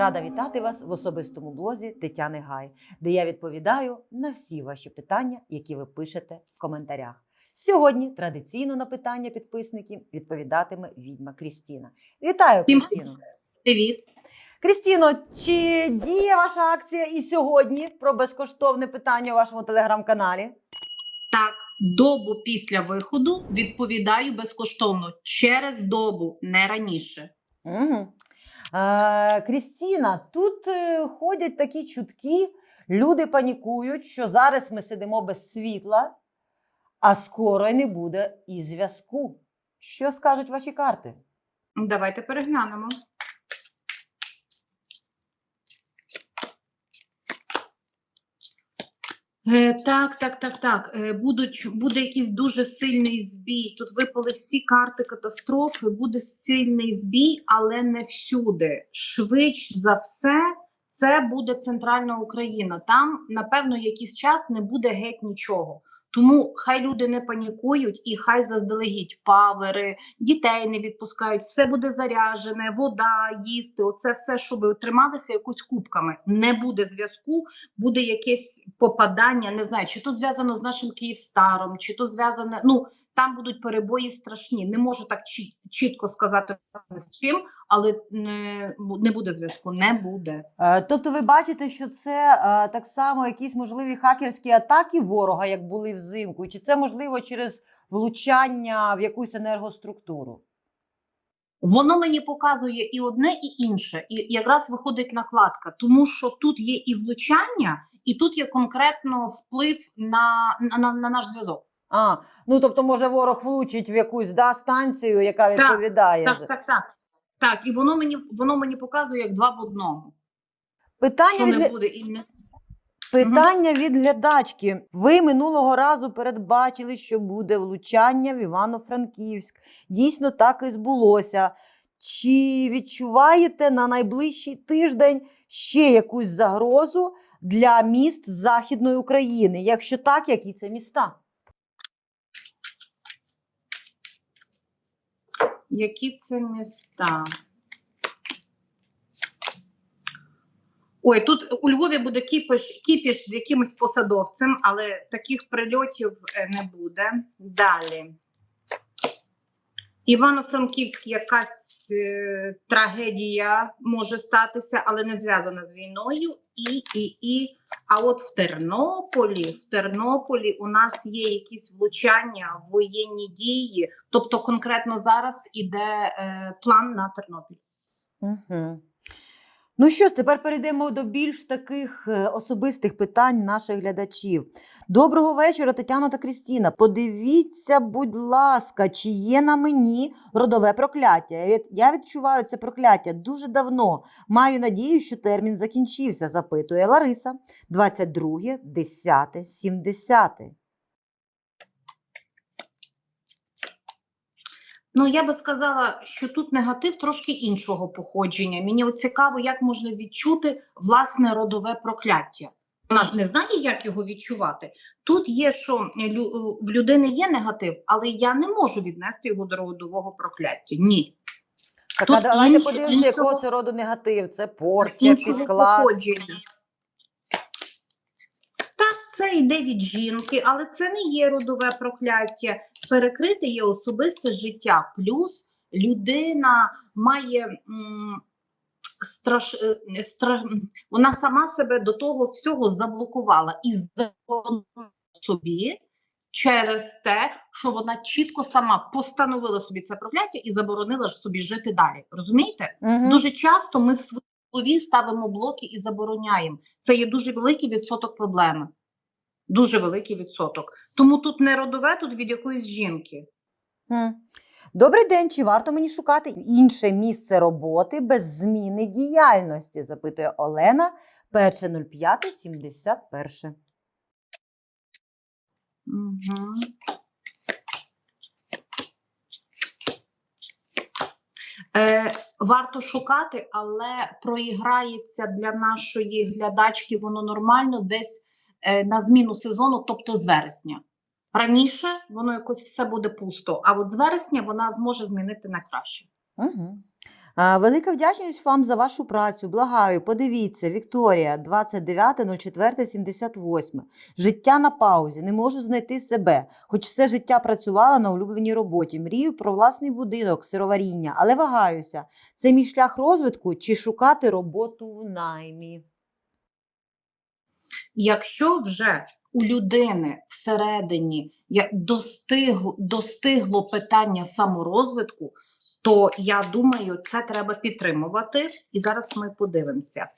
Рада вітати вас в особистому блозі Тетяни Гай, де я відповідаю на всі ваші питання, які ви пишете в коментарях. Сьогодні традиційно на питання підписників відповідатиме відьма Крістіна. Вітаю, Всім Крістіно! Привіт. Крістіно, чи діє ваша акція і сьогодні про безкоштовне питання у вашому телеграм-каналі? Так, добу після виходу відповідаю безкоштовно через добу, не раніше. Угу. Е, Крістіна, тут е, ходять такі чутки, люди панікують, що зараз ми сидимо без світла, а скоро й не буде і зв'язку. Що скажуть ваші карти? Давайте переглянемо. Так, так, так, так. Е, будуть, буде якийсь дуже сильний збій. Тут випали всі карти катастрофи, буде сильний збій, але не всюди. Швидше за все, це буде центральна Україна. Там, напевно, якийсь час не буде геть нічого. Тому хай люди не панікують і хай заздалегідь павери, дітей не відпускають, все буде заряджене, вода, їсти. Оце все, щоб трималися якось кубками. Не буде зв'язку, буде якесь попадання. Не знаю, чи то зв'язано з нашим Київстаром, чи то зв'язане. Ну там будуть перебої страшні. Не можу так чітко сказати з чим, але не, буде зв'язку. Не буде. Е, Тобто ви бачите, що це е, так само якісь можливі хакерські атаки ворога, як були взимку, чи це можливо через влучання в якусь енергоструктуру? Воно мені показує і одне, і інше, і якраз виходить накладка, тому що тут є і влучання, і тут є конкретно вплив на, на, на, на наш зв'язок. А, ну тобто, може, ворог влучить в якусь да, станцію, яка відповідає. за- Так, так, так. Так, і воно мені воно мені показує як два в одному. Питання Що від... не буде і не Питання від глядачки. Ви минулого разу передбачили, що буде влучання в Івано-Франківськ. Дійсно, так і збулося. Чи відчуваєте на найближчий тиждень ще якусь загрозу для міст Західної України? Якщо так, які це міста? Які це міста? Ой, тут у Львові буде кіпіш, кіпіш з якимось посадовцем, але таких прильотів е, не буде. Далі. Івано-Франківськ якась е, трагедія може статися, але не зв'язана з війною. І, і, і. А от в Тернополі, в Тернополі у нас є якісь влучання, воєнні дії. Тобто, конкретно зараз іде е, план на Тернопіль. Угу. Ну що ж, тепер перейдемо до більш таких е, особистих питань наших глядачів. Доброго вечора, Тетяна та Крістіна. Подивіться, будь ласка, чи є на мені родове прокляття. Я відчуваю це прокляття дуже давно. Маю надію, що термін закінчився, запитує Лариса. 22, 10, 70. Ну, я би сказала, що тут негатив трошки іншого походження. Мені от цікаво, як можна відчути власне родове прокляття. Вона ж не знає, як його відчувати. Тут є, що е, в людини є негатив, але я не можу віднести його до родового прокляття. Ні. Так, Тут а давайте подивимося, якого це роду негатив. Це іншого підклад. походження. Так, це йде від жінки, але це не є родове прокляття. Перекрите є особисте життя. Плюс людина має м, страш, е, страш, вона сама себе до того всього заблокувала і заборонила собі через те, що вона чітко сама постановила собі це прокляття і заборонила ж собі жити далі. Розумієте? Мгм. Дуже часто ми в своїй голові ставимо блоки і забороняємо. Це є дуже великий відсоток проблеми. Дуже великий відсоток. Тому тут не родове, тут від якоїсь жінки. Добрий день. Чи варто мені шукати інше місце роботи без зміни діяльності? запитує Олена, 1.05.71. Угу. Е, варто шукати, але проіграється для нашої глядачки воно нормально десь на зміну сезону, тобто з вересня. Раніше воно якось все буде пусто, а от з вересня вона зможе змінити на краще. Угу. Велика вдячність вам за вашу працю. Благаю, подивіться, Вікторія, 29.04.78. Життя на паузі. Не можу знайти себе. Хоч все життя працювала на улюбленій роботі. Мрію про власний будинок, сироваріння, але вагаюся. Це мій шлях розвитку чи шукати роботу в наймі. Якщо вже у людини всередині достигло, достигло питання саморозвитку, то я думаю, це треба підтримувати. І зараз ми подивимося.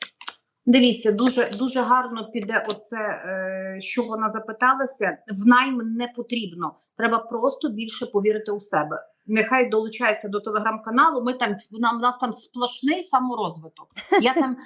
Дивіться, дуже дуже гарно піде оце, е, що вона запиталася. В найм не потрібно. Треба просто більше повірити у себе. Нехай долучається до телеграм-каналу. Ми там нам нас там сплошний саморозвиток. Я там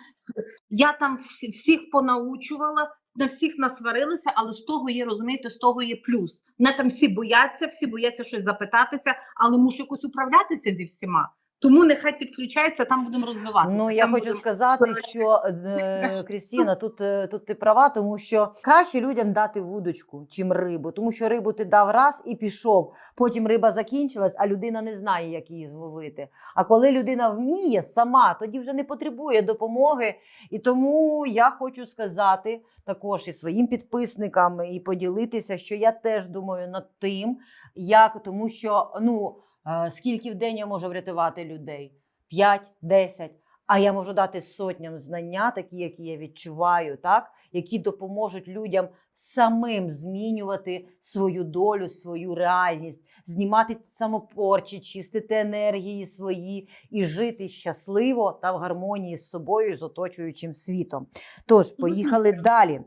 я там всіх понаучувала, на всіх насварилися, але з того є, розумієте, з того є плюс. Не там всі бояться, всі бояться щось запитатися, але мушу якось управлятися зі всіма. Тому нехай підключається, там будемо розвивати. Ну, я там хочу будемо- сказати, що е, Крістіна, тут, е, тут ти права, тому що краще людям дати вудочку, чим рибу, тому що рибу ти дав раз і пішов. Потім риба закінчилась, а людина не знає, як її зловити. А коли людина вміє сама, тоді вже не потребує допомоги. І тому я хочу сказати також і своїм підписникам і поділитися, що я теж думаю над тим, як тому, що ну. Е, Скільки в день я можу врятувати людей? 5, 10. А я можу дати сотням знання, такі, які я відчуваю, так? які допоможуть людям самим змінювати свою долю, свою реальність, знімати самопорчі, чистити енергії свої і жити щасливо та в гармонії з собою і з оточуючим світом. Тож, поїхали далі.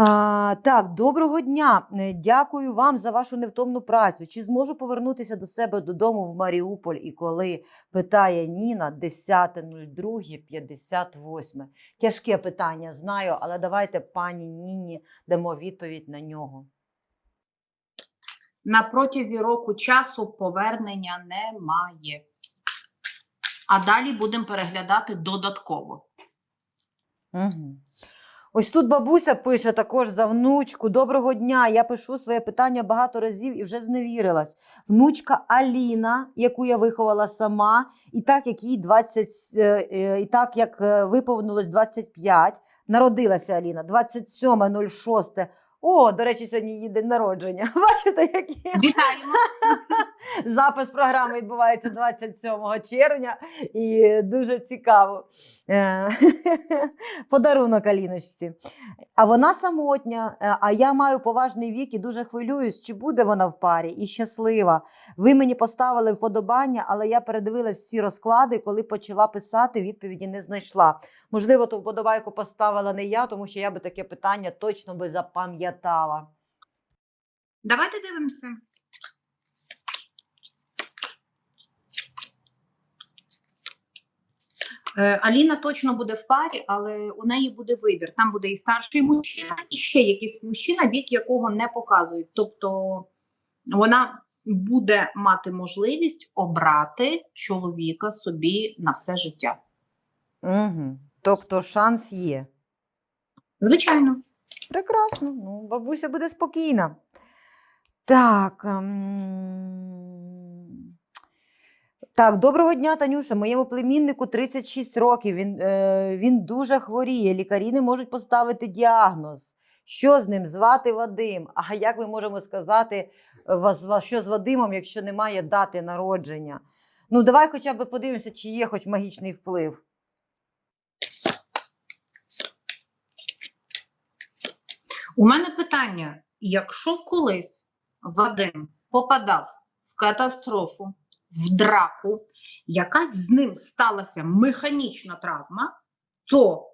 А, так, доброго дня. Е, Дякую вам за вашу невтомну працю. Чи зможу повернутися до себе додому в Маріуполь і коли? питає Ніна 10.02.58. Тяжке питання, знаю, але давайте пані Ніні дамо відповідь на нього. на протязі року часу повернення немає. А далі будемо переглядати додатково. Угу. Ось тут бабуся пише також за внучку. Доброго дня. Я пишу своє питання багато разів і вже зневірилась. Внучка Аліна, яку я виховала сама, і так як їй 20, е, е, і так як е, виповнилось 25, народилася Аліна 27.06. О, до речі, сьогодні її день народження. Бачите, які Вітаємо! запис програми відбувається 27 червня, і дуже цікаво. Е, Подарунок Аліночці. А вона самотня, е, а я маю поважний вік і дуже хвилююсь, чи буде вона в парі і щаслива. Ви мені поставили вподобання, але я передивилась всі розклади, коли почала писати, відповіді не знайшла. Можливо, ту вподобайку поставила не я, тому що я би таке питання точно би запам'ятала. Давайте дивимося. Е, Аліна точно буде в парі, але у неї буде вибір. Там буде і старший мужчина, і ще якийсь мужчина, вік якого не показують. Тобто вона буде мати можливість обрати чоловіка собі на все життя. Угу. Тобто шанс є. Звичайно. Прекрасно. Ну, бабуся буде спокійна. Так. ем, Так, доброго дня, Танюша. Моєму племіннику 36 років. Він, е, він дуже хворіє. Лікарі не можуть поставити діагноз. Що з ним звати Вадим? А як ми можемо сказати, що з Вадимом, якщо немає дати народження? Ну, давай хоча б подивимося, чи є хоч магічний вплив. У мене питання: якщо колись Вадим попадав в катастрофу, в драку, якась з ним сталася механічна травма, то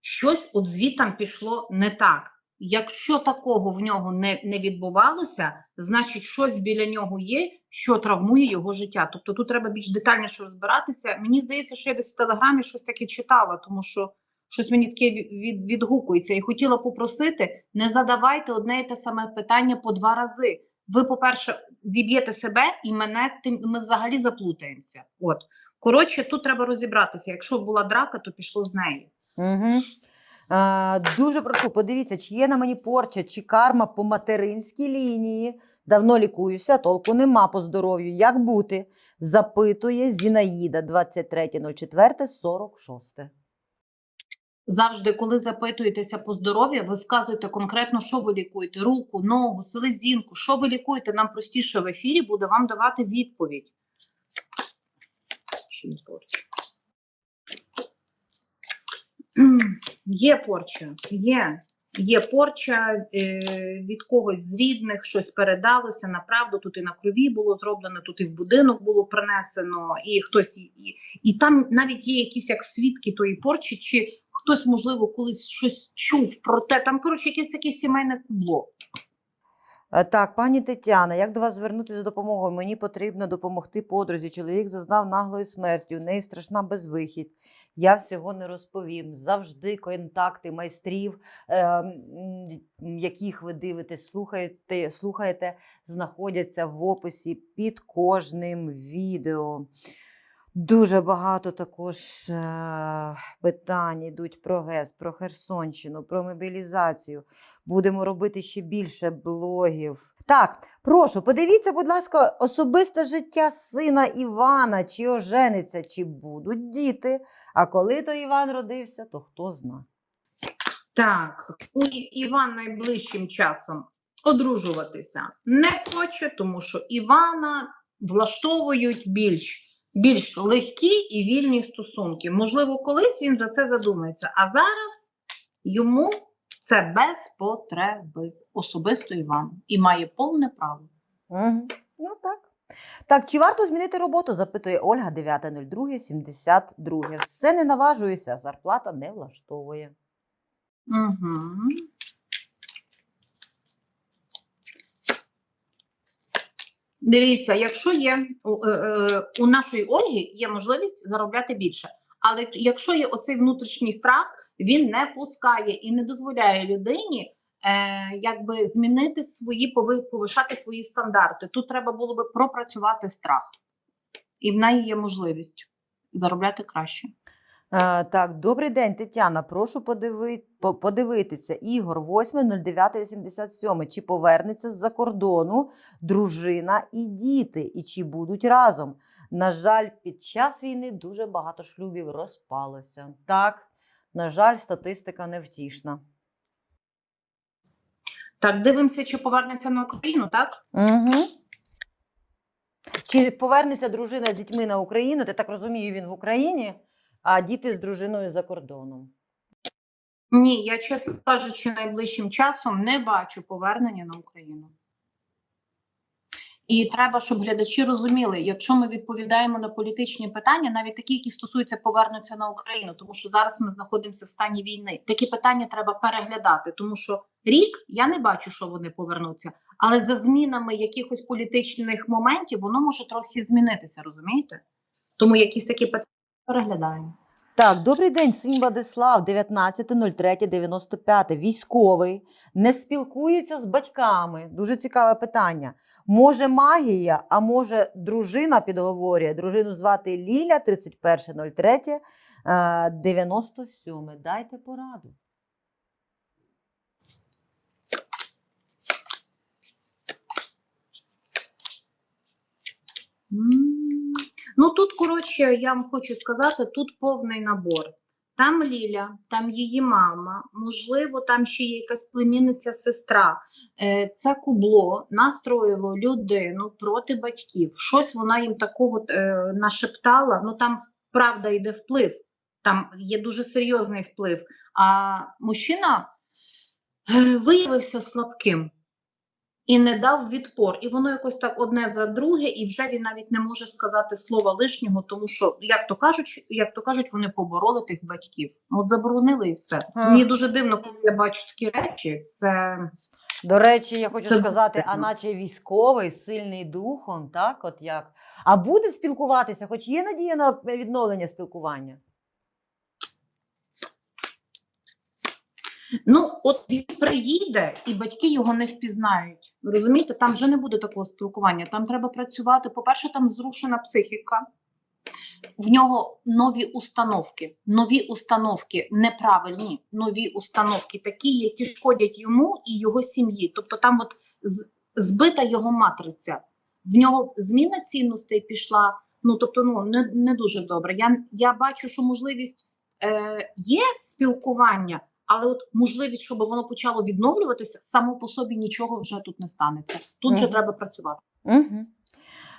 щось от звітам пішло не так. Якщо такого в нього не, не відбувалося, значить щось біля нього є, що травмує його життя. Тобто тут треба більш детальніше розбиратися. Мені здається, що я десь в телеграмі щось таке читала, тому що щось мені таке від, від, відгукується. І хотіла попросити: не задавайте одне і те саме питання по два рази. Ви, по-перше, зіб'єте себе і мене тим ми взагалі заплутаємося. От коротше, тут треба розібратися. Якщо була драка, то пішло з неї. Угу. А, дуже прошу, подивіться, чи є на мені порча, чи карма по материнській лінії, Давно лікуюся, толку нема по здоров'ю. Як бути? Запитує Зінаїда 23.04.46. Завжди, коли запитуєтеся по здоров'ю, ви вказуєте конкретно, що ви лікуєте: руку, ногу, селезінку, що ви лікуєте. Нам простіше в ефірі буде вам давати відповідь. Є порча, є. Є порча е, від когось з рідних, щось передалося. Направду тут і на крові було зроблено, тут і в будинок було принесено, і хтось і, і там навіть є якісь як свідки тої порчі, чи хтось, можливо, колись щось чув про те. Там, коротше, якесь таке сімейне кубло. Е, Так, пані Тетяна, як до вас звернутися за допомогою? Мені потрібно допомогти подрузі. Чоловік зазнав наглої смерті, у неї страшна безвихідь. Я всього не розповім. Завжди контакти майстрів, е, яких ви дивитесь, слухаєте, слухаєте, знаходяться в описі під кожним відео. Дуже багато також е, питань йдуть про ГЕС, про Херсонщину, про мобілізацію. Будемо робити ще більше блогів. Так, прошу, подивіться, будь ласка, особисте життя сина Івана, чи ожениться, чи будуть діти. А коли то Іван родився, то хто зна. Так, Іван найближчим часом одружуватися не хоче, тому що Івана влаштовують більш, більш легкі і вільні стосунки. Можливо, колись він за це задумається. А зараз йому це без потреби. Особисто Іван. І має повне право. Угу. Ну так. Так, чи варто змінити роботу? запитує Ольга 9.02.72. Все не наважуюся, зарплата не влаштовує. Угу. Дивіться, якщо є у, е, е, у нашої Ольги є можливість заробляти більше, але якщо є оцей внутрішній страх, він не пускає і не дозволяє людині е, якби змінити свої повишати свої стандарти. Тут треба було би пропрацювати страх, і в неї є можливість заробляти краще. Так, добрий день, Тетяна. Прошу подиви... подивитися. Ігор 8.09.87. Чи повернеться з-за кордону дружина і діти, і чи будуть разом? На жаль, під час війни дуже багато шлюбів розпалося. Так, на жаль, статистика невтішна. Так, дивимося, чи повернеться на Україну, так? Угу. Чи повернеться дружина з дітьми на Україну? Ти так розумію, він в Україні, а діти з дружиною за кордоном. Ні, я чесно кажучи, найближчим часом не бачу повернення на Україну. І треба, щоб глядачі розуміли, якщо ми відповідаємо на політичні питання, навіть такі, які стосуються повернуться на Україну, тому що зараз ми знаходимося в стані війни. Такі питання треба переглядати, тому що рік я не бачу, що вони повернуться, але за змінами якихось політичних моментів воно може трохи змінитися, розумієте? Тому якісь такі питання переглядаємо. Так, добрий день, син Владислав, 19.03.95. Військовий, не спілкується з батьками. Дуже цікаве питання. Може магія, а може дружина підговорює. Дружину звати Ліля, 31.03. е, 97. Дайте пораду. М. Ну тут, коротше, я вам хочу сказати, тут повний набор. Там Ліля, там її мама, можливо, там ще є якась племінниця сестра. Е, Це кубло настроїло людину проти батьків. Щось вона їм такого е, нашептала. Ну там правда йде вплив, там є дуже серйозний вплив. А мужчина е, виявився слабким і не дав відпор. І воно якось так одне за друге, і вже він навіть не може сказати слова лишнього, тому що, як то кажуть, як то кажуть, вони побороли тих батьків. Ну, От заборонили і все. Ах. Мені дуже дивно, коли я бачу такі речі. Це До речі, я хочу Це сказати, а наче військовий, сильний духом, так, от як. А буде спілкуватися, хоч є надія на відновлення спілкування? Ну, от він приїде, і батьки його не впізнають. Розумієте, там вже не буде такого спілкування. Там треба працювати. По-перше, там зрушена психіка. В нього нові установки, нові установки, неправильні нові установки, такі, які шкодять йому і його сім'ї. Тобто там от збита його матриця. В нього зміна цінностей пішла. Ну тобто, ну не, не дуже добре. Я, я бачу, що можливість е, є спілкування, але от можливість, щоб воно почало відновлюватися, само по собі нічого вже тут не станеться. Тут вже Мгм. треба працювати. Угу.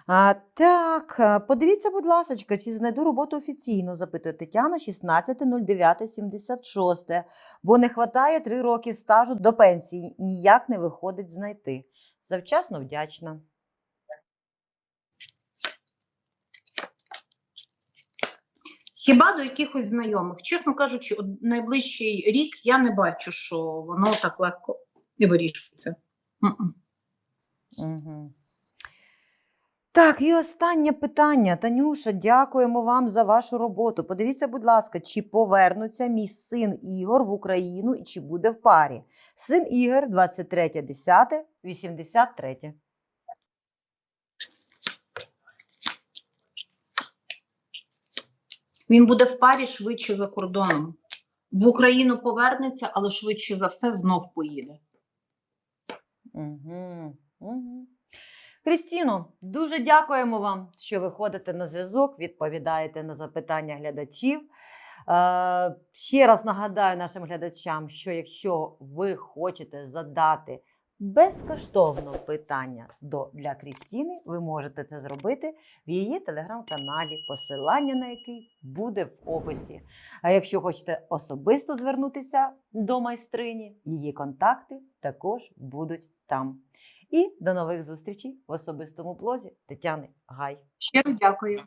А, так, е, подивіться, будь ласка, чи знайду роботу офіційно, запитує Тетяна 16.09.76, бо не вистачає три роки стажу до пенсії, ніяк не виходить знайти. Завчасно вдячна. Хіба до якихось знайомих, чесно кажучи, найближчий рік я не бачу, що воно так легко не вирішується. Так, і останнє питання. Танюша, дякуємо вам за вашу роботу. Подивіться, будь ласка, чи повернуться мій син Ігор в Україну і чи буде в парі. Син Ігор, 23.10.83. Він буде в парі швидше за кордоном. В Україну повернеться, але швидше за все знов поїде. Угу. Угу. Крістіно, дуже дякуємо вам, що виходите на зв'язок, відповідаєте на запитання глядачів. Е, ще раз нагадаю нашим глядачам, що якщо ви хочете задати безкоштовно питання до, для Крістіни, ви можете це зробити в її телеграм-каналі, посилання на який буде в описі. А якщо хочете особисто звернутися до майстрині, її контакти також будуть там. І до нових зустрічей в особистому блозі Тетяни Гай. Щиро дякую.